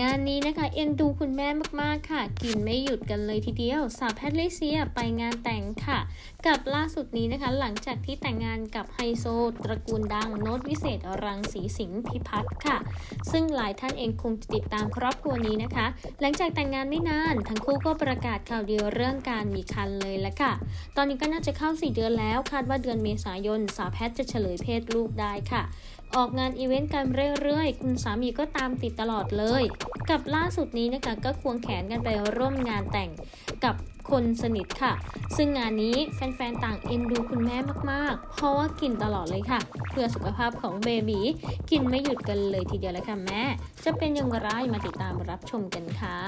งานนี้นะคะเอ็นดูคุณแม่มากๆค่ะ กินไม่หยุดกันเลยทีเดียว สาวแพทริเซียไปงานแต่งค่ะ กับล่าสุดนี้นะคะ หลังจากที่แต่งงานกับไฮโซ ตระกูลดังโน้ตวิเศษรังสีสิงห์พิพัฒน์ค่ะ ซึ่งหลายท่านเองคงจะติดตามครอบครัวนี้นะคะ หลังจากแต่งงานไม่นาน ทั้งคู่ก็ประกาศข่าวเดียวเรื่องการมีคันเลยละค่ะ ตอนนี้ก็น่าจะเข้า 4 เดือนแล้วคาดว่าเดือนเมษายนสาวแพทย์จะเฉลยเพศลูกได้ค่ะ ออกงานอีเวนต์กันเรื่อยๆ คุณสามีก็ตามติดตลอดเลย กับล่าสุดนี้นะคะก็ควงแขนกันไปร่วมงานแต่งกับคนสนิทค่ะ ซึ่งงานนี้แฟนๆ ต่างเอ็นดูคุณแม่มากๆ เพราะว่ากินตลอดเลยค่ะ เพื่อสุขภาพของเบบีกินไม่หยุดกันเลยทีเดียวเลยค่ะแม่ จะเป็นอย่างไรมาติดตามรับชมกันค่ะ